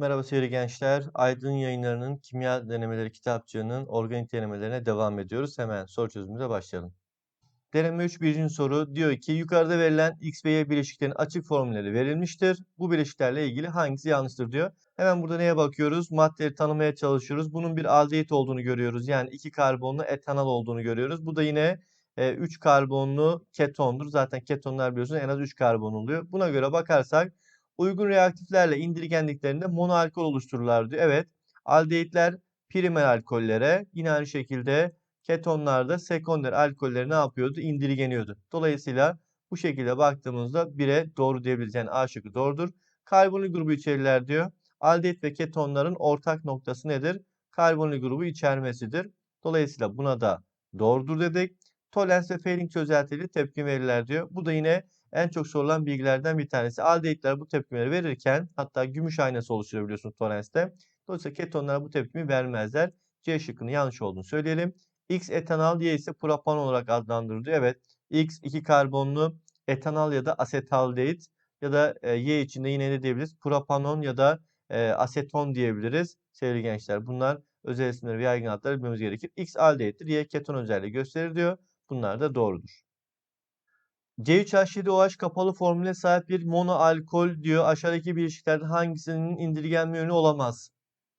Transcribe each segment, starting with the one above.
Merhaba sevgili gençler. Aydın Yayınları'nın Kimya Denemeleri kitapçığının organik denemelerine devam ediyoruz. Hemen soru çözümümüze başlayalım. Deneme 3 birinci soru diyor ki yukarıda verilen X ve Y bileşiklerin açık formülleri verilmiştir. Bu bileşiklerle ilgili hangisi yanlıştır diyor. Hemen burada neye bakıyoruz? Maddeleri tanımaya çalışıyoruz. Bunun bir aldehit olduğunu görüyoruz. Yani 2 karbonlu etanol olduğunu görüyoruz. Bu da yine 3 karbonlu ketondur. Zaten ketonlar biliyorsunuz en az 3 karbon oluyor. Buna göre bakarsak uygun reaktiflerle indirgendiklerinde monoalkol oluştururlar diyor. Evet aldehitler primer alkollere yine aynı şekilde ketonlar da sekonder alkolleri ne yapıyordu? İndirgeniyordu. Dolayısıyla bu şekilde baktığımızda 1'e doğru diyebiliriz. Yani A şıkkı doğrudur. Karbonil grubu içerirler diyor. Aldehit ve ketonların ortak noktası nedir? Karbonil grubu içermesidir. Dolayısıyla buna da doğrudur dedik. Tolens ve Fehling çözeltileri tepki verirler diyor. Bu da yine en çok sorulan bilgilerden bir tanesi. Aldehitler bu tepkileri verirken hatta gümüş aynası oluşturabiliyorsunuz Tolens'te. Dolayısıyla ketonlar bu tepkimi vermezler. C şıkkının yanlış olduğunu söyleyelim. X etanol diye ise propan olarak adlandırılıyor. Evet X 2 karbonlu etanol ya da asetaldehit ya da e, Y içinde yine ne diyebiliriz? Propanon ya da e, aseton diyebiliriz sevgili gençler. Bunlar özel isimleri ve yaygın adları bilmemiz gerekir. X aldehittir, Y keton özelliği gösterir diyor. Bunlar da doğrudur. C3H7OH kapalı formüle sahip bir monoalkol diyor. Aşağıdaki bileşiklerden hangisinin indirgenme yönü olamaz?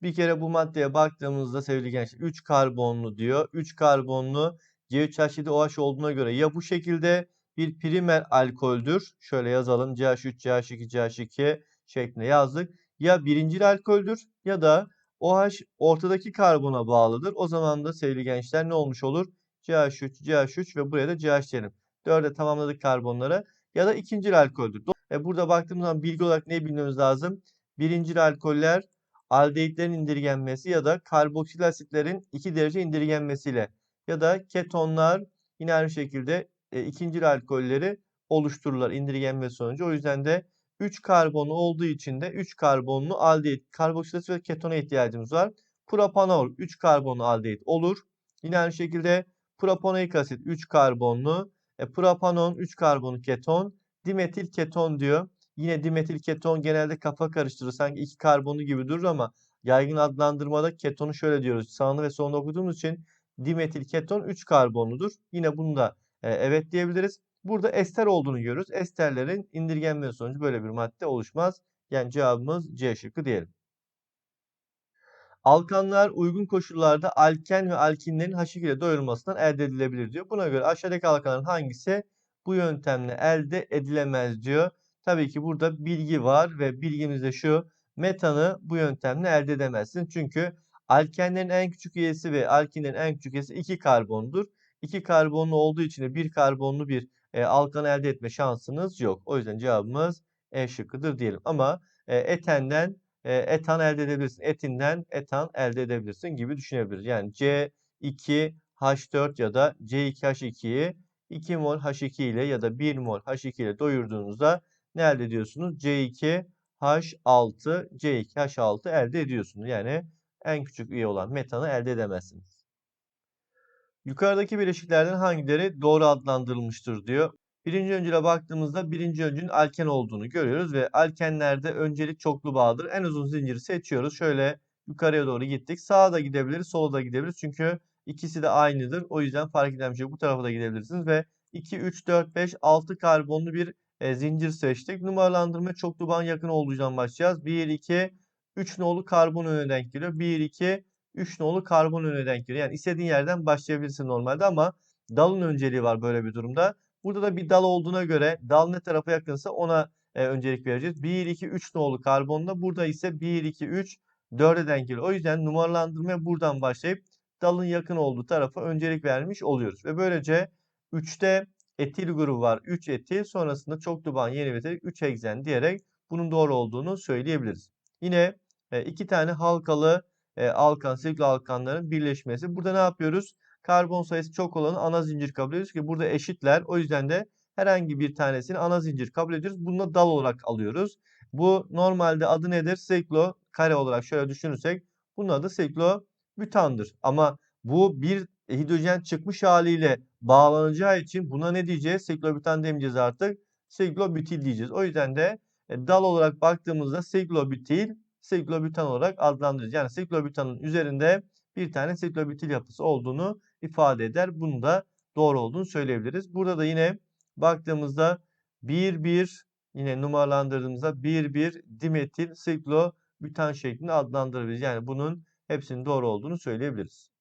Bir kere bu maddeye baktığımızda sevgili gençler 3 karbonlu diyor. 3 karbonlu C3H7OH olduğuna göre ya bu şekilde bir primer alkoldür. Şöyle yazalım CH3, CH2, CH2 şeklinde yazdık. Ya birincil alkoldür ya da OH ortadaki karbona bağlıdır. O zaman da sevgili gençler ne olmuş olur? CH3, CH3 ve buraya da CH diyelim. 4'e tamamladık karbonları. Ya da ikincil alkoldür. E burada baktığımız zaman bilgi olarak ne bilmemiz lazım? Birincil alkoller aldehitlerin indirgenmesi ya da karboksil asitlerin 2 derece indirgenmesiyle ya da ketonlar yine aynı şekilde e, ikincil alkolleri oluştururlar indirgenme sonucu. O yüzden de 3 karbonu olduğu için de 3 karbonlu aldehit, karboksil asit ve ketona ihtiyacımız var. Propanol 3 karbonlu aldehit olur. Yine aynı şekilde propanoik asit 3 karbonlu, e, propanon 3 karbonlu keton, dimetil keton diyor. Yine dimetil keton genelde kafa karıştırır. Sanki iki karbonlu gibi durur ama yaygın adlandırmada ketonu şöyle diyoruz. Sağını ve solunu okuduğumuz için dimetil keton 3 karbonludur. Yine bunu da e, evet diyebiliriz. Burada ester olduğunu görürüz. Esterlerin indirgenme sonucu böyle bir madde oluşmaz. Yani cevabımız C şıkkı diyelim. Alkanlar uygun koşullarda alken ve alkinlerin H2 ile doyurulmasından elde edilebilir diyor. Buna göre aşağıdaki alkanların hangisi bu yöntemle elde edilemez diyor. Tabii ki burada bilgi var ve bilgimiz de şu. Metanı bu yöntemle elde edemezsin. Çünkü alkenlerin en küçük üyesi ve alkinlerin en küçük üyesi 2 karbondur. 2 karbonlu olduğu için de 1 karbonlu bir e, alkanı elde etme şansınız yok. O yüzden cevabımız E şıkkıdır diyelim. Ama e, etenden e, etan elde edebilirsin. Etinden etan elde edebilirsin gibi düşünebiliriz. Yani C2H4 ya da C2H2'yi 2 mol H2 ile ya da 1 mol H2 ile doyurduğunuzda ne elde ediyorsunuz? C2H6, C2H6 elde ediyorsunuz. Yani en küçük üye olan metanı elde edemezsiniz. Yukarıdaki bileşiklerden hangileri doğru adlandırılmıştır diyor. Birinci öncüle baktığımızda birinci öncünün alken olduğunu görüyoruz ve alkenlerde öncelik çoklu bağdır. En uzun zinciri seçiyoruz. Şöyle yukarıya doğru gittik. Sağa da gidebiliriz, sola da gidebiliriz. Çünkü ikisi de aynıdır. O yüzden fark eden bir şey Bu tarafa da gidebilirsiniz ve 2, 3, 4, 5, 6 karbonlu bir e, zincir seçtik. Numaralandırma çoklu bağın yakın olduğundan başlayacağız. 1, 2, 3 nolu karbon önüne denk geliyor. 1, 2, 3 nolu karbon önüne denk geliyor. Yani istediğin yerden başlayabilirsin normalde ama dalın önceliği var böyle bir durumda. Burada da bir dal olduğuna göre dal ne tarafa yakınsa ona e, öncelik vereceğiz. 1, 2, 3 nolu karbonda. Burada ise 1, 2, 3, 4'e denk geliyor. O yüzden numaralandırmaya buradan başlayıp dalın yakın olduğu tarafa öncelik vermiş oluyoruz. Ve böylece 3'te etil grubu var. 3 etil sonrasında çok duban yeni ve 3 heksen diyerek bunun doğru olduğunu söyleyebiliriz. Yine e, iki tane halkalı e, alkan, siklo alkanların birleşmesi. Burada ne yapıyoruz? Karbon sayısı çok olanı ana zincir kabul ediyoruz ki burada eşitler. O yüzden de herhangi bir tanesini ana zincir kabul ediyoruz. Bunu da dal olarak alıyoruz. Bu normalde adı nedir? Siklo kare olarak şöyle düşünürsek bunun adı siklo butandır. Ama bu bir hidrojen çıkmış haliyle bağlanacağı için buna ne diyeceğiz? Siklobutan demeyeceğiz artık. Siklobutil diyeceğiz. O yüzden de e, dal olarak baktığımızda siklobutil siklobutan olarak adlandırırız. Yani siklobutanın üzerinde bir tane siklobutil yapısı olduğunu ifade eder. Bunu da doğru olduğunu söyleyebiliriz. Burada da yine baktığımızda 1-1 yine numaralandırdığımızda 1-1 dimetil siklobutan şeklinde adlandırabiliriz. Yani bunun hepsinin doğru olduğunu söyleyebiliriz.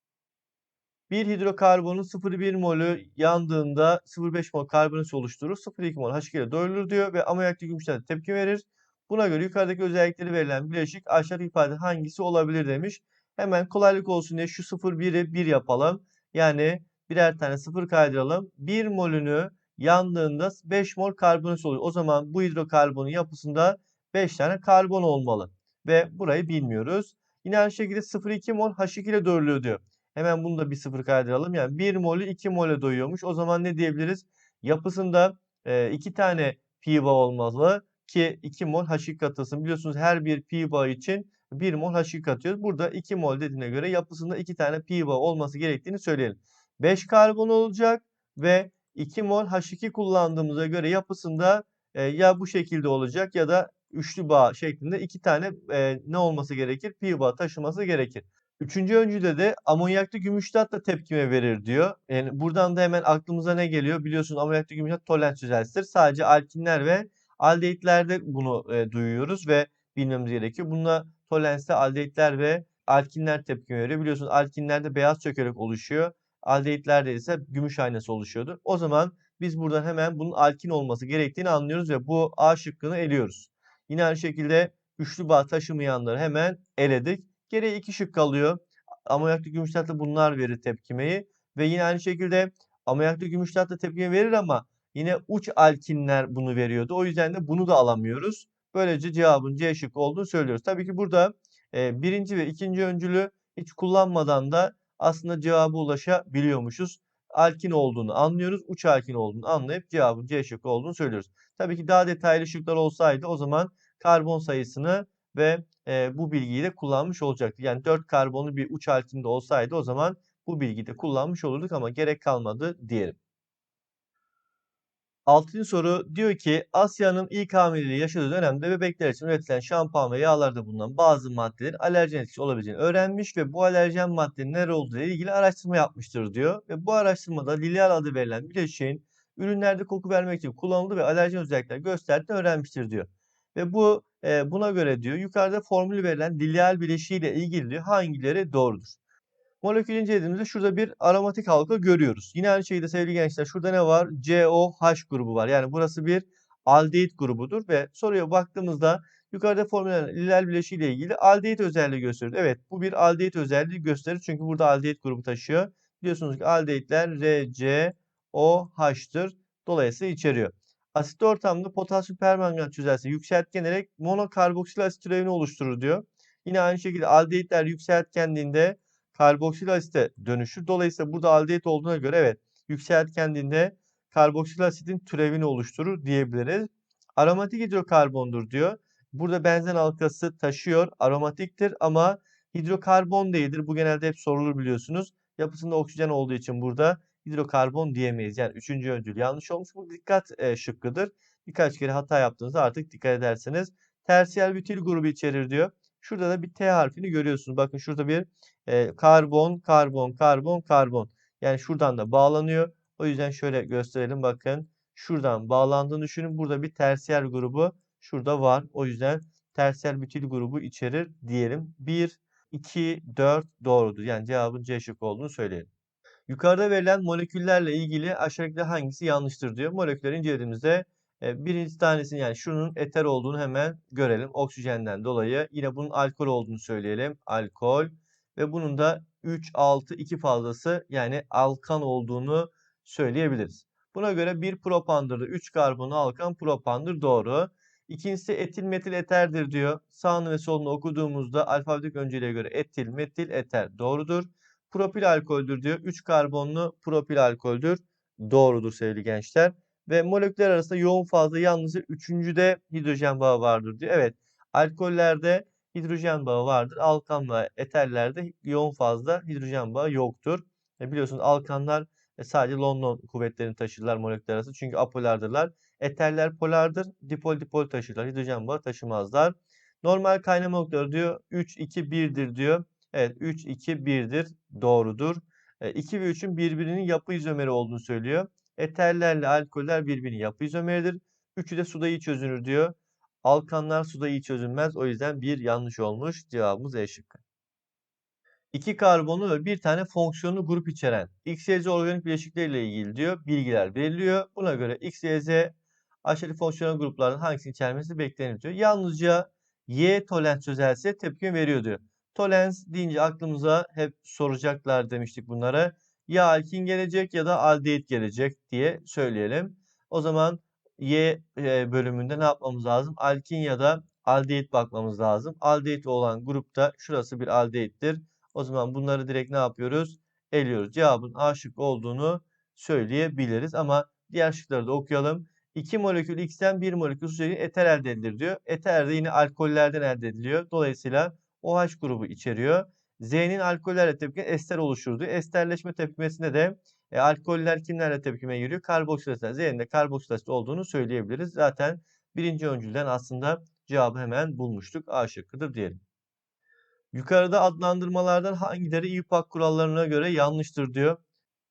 Bir hidrokarbonun 0,1 molü yandığında 0,5 mol karbonat oluşturur. 0,2 mol H2 ile diyor ve amonyak gümüşler tepki verir. Buna göre yukarıdaki özellikleri verilen bileşik aşağıdaki ifade hangisi olabilir demiş. Hemen kolaylık olsun diye şu 0,1'i 1 yapalım. Yani birer tane 0 kaydıralım. 1 molünü yandığında 5 mol karbonat oluyor. O zaman bu hidrokarbonun yapısında 5 tane karbon olmalı. Ve burayı bilmiyoruz. Yine aynı şekilde 0,2 mol H2 ile doyuruluyor diyor. Hemen bunu da bir sıfır kaydıralım. Yani 1 molü 2 mole doyuyormuş. O zaman ne diyebiliriz? Yapısında 2 e, tane pi bağ olmalı ki 2 mol H2 katılsın. Biliyorsunuz her bir pi bağ için 1 mol H2 katıyoruz. Burada 2 mol dediğine göre yapısında 2 tane pi bağ olması gerektiğini söyleyelim. 5 karbon olacak ve 2 mol H2 kullandığımıza göre yapısında e, ya bu şekilde olacak ya da üçlü bağ şeklinde iki tane e, ne olması gerekir? Pi bağ taşıması gerekir. Üçüncü öncüde de amonyaklı gümüştat da tepkime verir diyor. Yani buradan da hemen aklımıza ne geliyor? Biliyorsunuz amonyaklı gümüştat tolens özelliğidir. Sadece alkinler ve aldehidlerde bunu e, duyuyoruz ve bilmemiz gerekiyor. Bununla tolenste aldehitler ve alkinler tepkime veriyor. Biliyorsunuz alkinlerde beyaz çökelek oluşuyor. Aldehidlerde ise gümüş aynası oluşuyordu. O zaman biz buradan hemen bunun alkin olması gerektiğini anlıyoruz ve bu A şıkkını eliyoruz. Yine aynı şekilde üçlü bağ taşımayanları hemen eledik. Geriye iki şık kalıyor. Amonyaklı gümüştatlı bunlar verir tepkimeyi. Ve yine aynı şekilde amonyaklı gümüştatlı tepkime verir ama yine uç alkinler bunu veriyordu. O yüzden de bunu da alamıyoruz. Böylece cevabın C şık olduğunu söylüyoruz. Tabii ki burada e, birinci ve ikinci öncülü hiç kullanmadan da aslında cevabı ulaşabiliyormuşuz. Alkin olduğunu anlıyoruz. Uç alkin olduğunu anlayıp cevabın C şıkkı olduğunu söylüyoruz. Tabii ki daha detaylı şıklar olsaydı o zaman karbon sayısını ve e, bu bilgiyi de kullanmış olacaktı. Yani 4 karbonlu bir uç halinde olsaydı o zaman bu bilgiyi de kullanmış olurduk ama gerek kalmadı diyelim. Altıncı soru diyor ki Asya'nın ilk hamileliği yaşadığı dönemde bebekler için üretilen şampuan ve yağlarda bulunan bazı maddelerin alerjen etkisi olabileceğini öğrenmiş ve bu alerjen maddenin nere olduğu ile ilgili araştırma yapmıştır diyor. Ve bu araştırmada Lilial adı verilen bileşiğin ürünlerde koku vermek için kullanıldığı ve alerjen özellikler gösterdiğini öğrenmiştir diyor. Ve bu e, buna göre diyor yukarıda formülü verilen dilyal bileşiği ile ilgili diyor hangileri doğrudur? Molekül incelediğimizde şurada bir aromatik halka görüyoruz. Yine aynı şekilde sevgili gençler şurada ne var? COH grubu var. Yani burası bir aldehit grubudur ve soruya baktığımızda yukarıda formülen lilyal bileşiği ile ilgili aldehit özelliği gösteriyor. Evet bu bir aldehit özelliği gösterir çünkü burada aldehit grubu taşıyor. Biliyorsunuz ki aldehitler RCOH'tır. Dolayısıyla içeriyor. Asit ortamda potasyum permanganat çözeltisi yükseltgenerek monokarboksil asit türevini oluşturur diyor. Yine aynı şekilde aldehitler yükseltgenliğinde karboksil asite dönüşür. Dolayısıyla burada aldehit olduğuna göre evet yükseltgenliğinde karboksil asitin türevini oluşturur diyebiliriz. Aromatik hidrokarbondur diyor. Burada benzen halkası taşıyor, aromatiktir ama hidrokarbon değildir. Bu genelde hep sorulur biliyorsunuz. Yapısında oksijen olduğu için burada hidrokarbon diyemeyiz. Yani üçüncü öncül yanlış olmuş. Bu dikkat e, şıkkıdır. Birkaç kere hata yaptığınızda artık dikkat ederseniz. Tersiyer bütil grubu içerir diyor. Şurada da bir T harfini görüyorsunuz. Bakın şurada bir e, karbon, karbon, karbon, karbon. Yani şuradan da bağlanıyor. O yüzden şöyle gösterelim. Bakın şuradan bağlandığını düşünün. Burada bir tersiyer grubu şurada var. O yüzden tersiyer bütil grubu içerir diyelim. 1, 2, 4 doğrudur. Yani cevabın C şıkkı olduğunu söyleyelim. Yukarıda verilen moleküllerle ilgili aşağıdaki hangisi yanlıştır diyor. Molekülleri incelediğimizde birinci tanesini yani şunun eter olduğunu hemen görelim. Oksijenden dolayı. Yine bunun alkol olduğunu söyleyelim. Alkol. Ve bunun da 3, 6, 2 fazlası yani alkan olduğunu söyleyebiliriz. Buna göre bir propandır. 3 karbonu alkan propandır. Doğru. İkincisi etil metil eterdir diyor. Sağını ve solunu okuduğumuzda alfabetik önceliğe göre etil metil eter doğrudur propil alkoldür diyor. 3 karbonlu propil alkoldür. Doğrudur sevgili gençler. Ve moleküller arasında yoğun fazla yalnızca üçüncüde hidrojen bağı vardır diyor. Evet alkollerde hidrojen bağı vardır. Alkan ve eterlerde yoğun fazla hidrojen bağı yoktur. E biliyorsunuz alkanlar e, sadece London kuvvetlerini taşırlar moleküller arası. Çünkü apolardırlar. Eterler polardır. Dipol dipol taşırlar. Hidrojen bağı taşımazlar. Normal kaynama noktaları diyor 3, 2, 1'dir diyor. Evet 3, 2, 1'dir. Doğrudur. E, 2 ve 3'ün birbirinin yapı izomeri olduğunu söylüyor. Eterlerle alkoller birbirinin yapı izomeridir. Üçü de suda iyi çözünür diyor. Alkanlar suda iyi çözünmez. O yüzden bir yanlış olmuş. Cevabımız E şıkkı. İki karbonlu ve bir tane fonksiyonlu grup içeren X, Y, Z organik bileşikleriyle ilgili diyor bilgiler veriliyor. Buna göre X, Y, Z aşağıdaki fonksiyonel grupların hangisini içermesi beklenir diyor. Yalnızca Y tolens çözelse tepki veriyor diyor. Tolens deyince aklımıza hep soracaklar demiştik bunlara. Ya alkin gelecek ya da aldehit gelecek diye söyleyelim. O zaman Y e, bölümünde ne yapmamız lazım? Alkin ya da aldehit bakmamız lazım. Aldehit olan grupta şurası bir aldehittir. O zaman bunları direkt ne yapıyoruz? Eliyoruz. Cevabın A şıkkı olduğunu söyleyebiliriz. Ama diğer şıkları da okuyalım. 2 molekül X'ten 1 molekül su eter elde edilir diyor. Eter de yine alkollerden elde ediliyor. Dolayısıyla OH grubu içeriyor. Z'nin alkollerle tepkime ester oluşur diyor. Esterleşme tepkimesinde de e, alkoller kimlerle tepkime giriyor? Karboksil asit. Z'nin de karboksil asit olduğunu söyleyebiliriz. Zaten birinci öncülden aslında cevabı hemen bulmuştuk. A şıkkıdır diyelim. Yukarıda adlandırmalardan hangileri İPAK kurallarına göre yanlıştır diyor.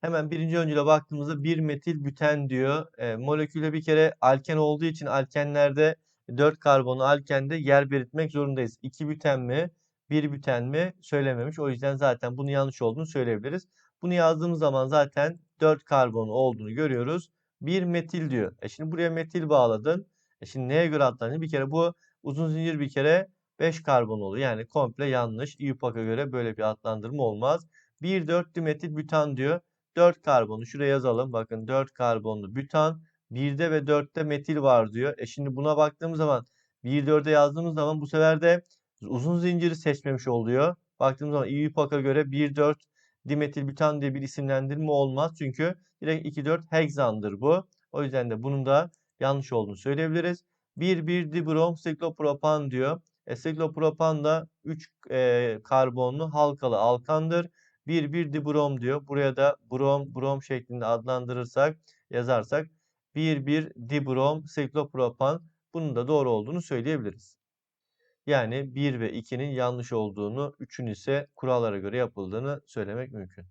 Hemen birinci öncüle baktığımızda 1 metil büten diyor. E, molekülde bir kere alken olduğu için alkenlerde 4 karbonu alkende yer belirtmek zorundayız. 2 büten mi, 1 büten mi söylememiş. O yüzden zaten bunu yanlış olduğunu söyleyebiliriz. Bunu yazdığımız zaman zaten 4 karbon olduğunu görüyoruz. 1 metil diyor. E şimdi buraya metil bağladın. E şimdi neye göre adlandırıyor? Bir kere bu uzun zincir bir kere 5 karbon oluyor. Yani komple yanlış. İUPAC'a göre böyle bir adlandırma olmaz. 1,4 dimetil bütan diyor. 4 karbonu şuraya yazalım. Bakın 4 karbonlu bütan. 1'de ve 4'te metil var diyor. E şimdi buna baktığımız zaman 1 4'e yazdığımız zaman bu sefer de uzun zinciri seçmemiş oluyor. Baktığımız zaman İUPAC'a göre 1,4 dimetil bütan diye bir isimlendirme olmaz. Çünkü direkt 2,4 heksandır bu. O yüzden de bunun da yanlış olduğunu söyleyebiliriz. 1,1 dibrom siklopropan diyor. E, siklopropan da 3 e, karbonlu halkalı alkandır. 1,1 dibrom diyor. Buraya da brom, brom şeklinde adlandırırsak, yazarsak 1,1 dibrom siklopropan bunun da doğru olduğunu söyleyebiliriz. Yani 1 ve 2'nin yanlış olduğunu, 3'ün ise kurallara göre yapıldığını söylemek mümkün.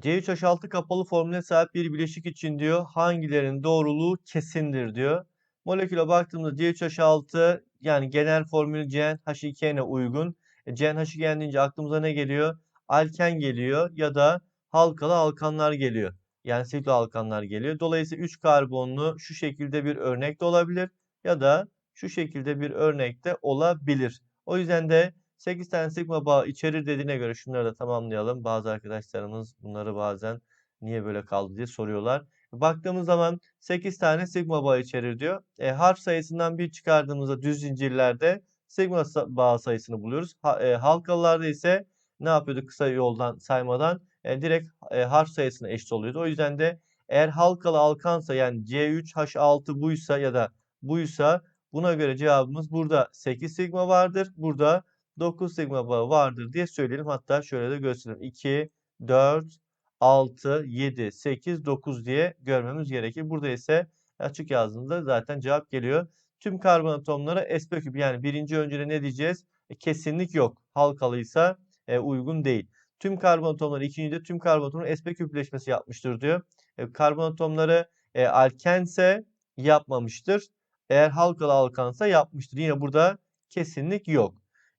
C3H6 kapalı formüle sahip bir bileşik için diyor hangilerinin doğruluğu kesindir diyor. Moleküle baktığımızda C3H6 yani genel formülü CnH2n'e uygun. E, CnH2n deyince aklımıza ne geliyor? Alken geliyor ya da halkalı alkanlar geliyor. Yani siklo alkanlar geliyor. Dolayısıyla 3 karbonlu şu şekilde bir örnek de olabilir ya da şu şekilde bir örnek de olabilir. O yüzden de 8 tane sigma bağı içerir dediğine göre şunları da tamamlayalım. Bazı arkadaşlarımız bunları bazen niye böyle kaldı diye soruyorlar. Baktığımız zaman 8 tane sigma bağı içerir diyor. E, harf sayısından bir çıkardığımızda düz zincirlerde sigma bağı sayısını buluyoruz. Ha, e, halkalılarda ise ne yapıyorduk kısa yoldan saymadan? E, direkt e, harf sayısına eşit oluyordu. O yüzden de eğer halkalı alkansa yani C3H6 buysa ya da buysa buna göre cevabımız burada 8 sigma vardır. Burada 9 sigma bağı vardır diye söyleyelim. Hatta şöyle de gösterelim. 2, 4, 6, 7, 8, 9 diye görmemiz gerekir. Burada ise açık yazdığımızda zaten cevap geliyor. Tüm karbon atomları sp küp yani birinci öncüle ne diyeceğiz? E, kesinlik yok. Halkalıysa e, uygun değil. Tüm karbon atomları ikincide tüm karbon atomları sp küpleşmesi yapmıştır diyor. E, karbon atomları e, alkense yapmamıştır. Eğer halkalı alkansa yapmıştır. Yine burada kesinlik yok.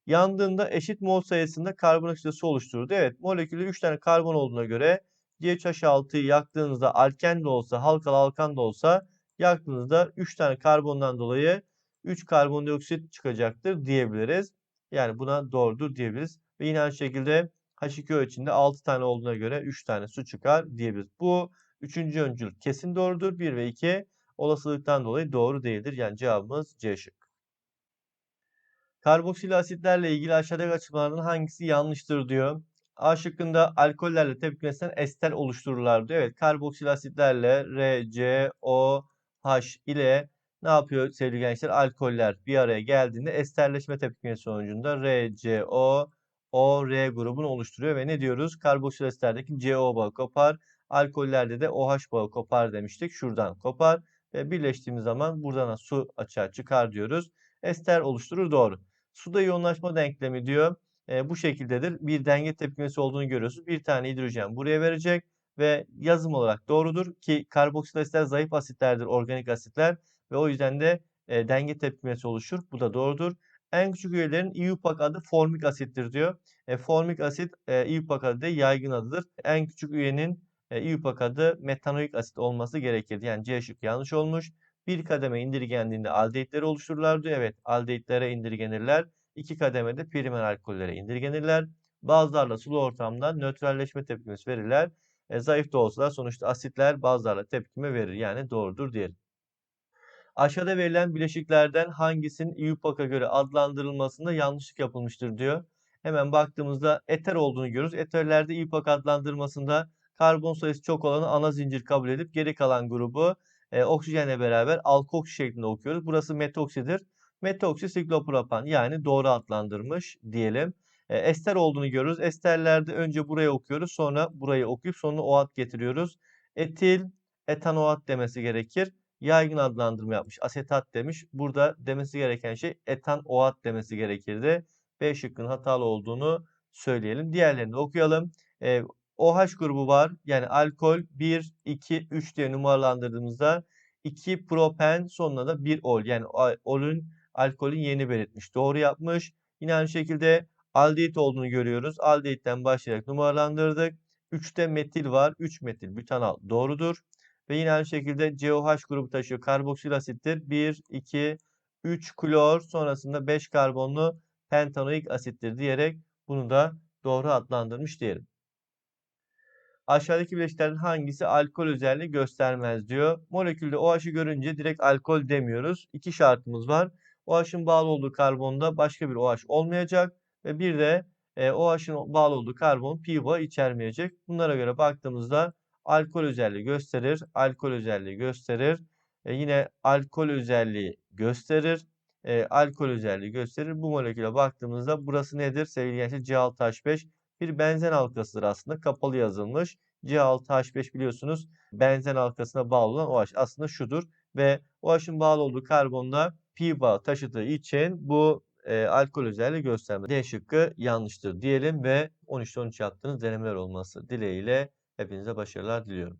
Yandığında eşit mol sayısında karbonoksit su oluştururdu. Evet molekülde 3 tane karbon olduğuna göre CH6'yı yaktığınızda alken de olsa halkalı alkan da olsa yaktığınızda 3 tane karbondan dolayı 3 karbondioksit çıkacaktır diyebiliriz. Yani buna doğrudur diyebiliriz. Ve yine aynı şekilde H2O içinde 6 tane olduğuna göre 3 tane su çıkar diyebiliriz. Bu üçüncü öncül kesin doğrudur. 1 ve 2 olasılıktan dolayı doğru değildir. Yani cevabımız C şık. Karboksil asitlerle ilgili aşağıdaki açıklamalardan hangisi yanlıştır diyor. A şıkkında alkollerle tepkimesinden ester oluştururlar diyor. Evet karboksil asitlerle R, C, O, H ile ne yapıyor sevgili gençler? Alkoller bir araya geldiğinde esterleşme tepkimesi sonucunda R, C, O, O, R grubunu oluşturuyor ve ne diyoruz? Karboksil asitlerdeki CO bağı kopar. Alkollerde de OH bağı kopar demiştik. Şuradan kopar ve birleştiğimiz zaman buradan su açığa çıkar diyoruz. Ester oluşturur doğru. Suda yoğunlaşma denklemi diyor. E, bu şekildedir. Bir denge tepkimesi olduğunu görüyorsunuz. Bir tane hidrojen buraya verecek ve yazım olarak doğrudur ki karboksil asitler zayıf asitlerdir, organik asitler ve o yüzden de e, denge tepkimesi oluşur. Bu da doğrudur. En küçük üyelerin IUPAC adı formik asittir diyor. E, formik asit e, IUPAC adı da yaygın adıdır. En küçük üyenin e, adı metanoik asit olması gerekirdi. Yani C şıkkı yanlış olmuş. Bir kademe indirgendiğinde aldehitleri oluştururlar diyor. Evet aldehitlere indirgenirler. İki kademede primer alkollere indirgenirler. Bazılarla sulu ortamda nötralleşme tepkimesi verirler. E, zayıf da olsalar sonuçta asitler bazılarla tepkime verir. Yani doğrudur diyelim. Aşağıda verilen bileşiklerden hangisinin IUPAC'a göre adlandırılmasında yanlışlık yapılmıştır diyor. Hemen baktığımızda eter olduğunu görürüz. Eterlerde IUPAC adlandırmasında karbon sayısı çok olanı ana zincir kabul edip geri kalan grubu e, oksijenle beraber alkoksi şeklinde okuyoruz. Burası metoksidir. Metoksi siklopropan yani doğru adlandırmış diyelim. E, ester olduğunu görürüz. Esterlerde önce burayı okuyoruz. Sonra burayı okuyup sonuna OAT getiriyoruz. Etil, etanoat demesi gerekir. Yaygın adlandırma yapmış. Asetat demiş. Burada demesi gereken şey etan oat demesi gerekirdi. B şıkkının hatalı olduğunu söyleyelim. Diğerlerini okuyalım. E, OH grubu var. Yani alkol 1, 2, 3 diye numaralandırdığımızda 2 propen sonuna da 1 ol. Yani olun alkolün yeni belirtmiş. Doğru yapmış. Yine aynı şekilde aldehit olduğunu görüyoruz. Aldehitten başlayarak numaralandırdık. 3'te metil var. 3 metil butanal doğrudur. Ve yine aynı şekilde COH grubu taşıyor. Karboksil asittir. 1, 2, 3 klor sonrasında 5 karbonlu pentanoik asittir diyerek bunu da doğru adlandırmış diyelim. Aşağıdaki bileşiklerin hangisi alkol özelliği göstermez diyor. Molekülde OH'ı görünce direkt alkol demiyoruz. İki şartımız var. OH'ın bağlı olduğu karbonda başka bir OH olmayacak ve bir de e, OH'ın bağlı olduğu karbon pi içermeyecek. Bunlara göre baktığımızda alkol özelliği gösterir, alkol özelliği gösterir. E, yine alkol özelliği gösterir, e, alkol özelliği gösterir. Bu moleküle baktığımızda burası nedir sevgili gençler? C6H5 bir benzen halkasıdır aslında. Kapalı yazılmış. C6H5 biliyorsunuz benzen halkasına bağlı olan OH aslında şudur. Ve OH'ın bağlı olduğu karbonda pi bağı taşıdığı için bu e, alkol özelliği göstermez. D şıkkı yanlıştır diyelim ve 13-13 yaptığınız denemeler olması dileğiyle hepinize başarılar diliyorum.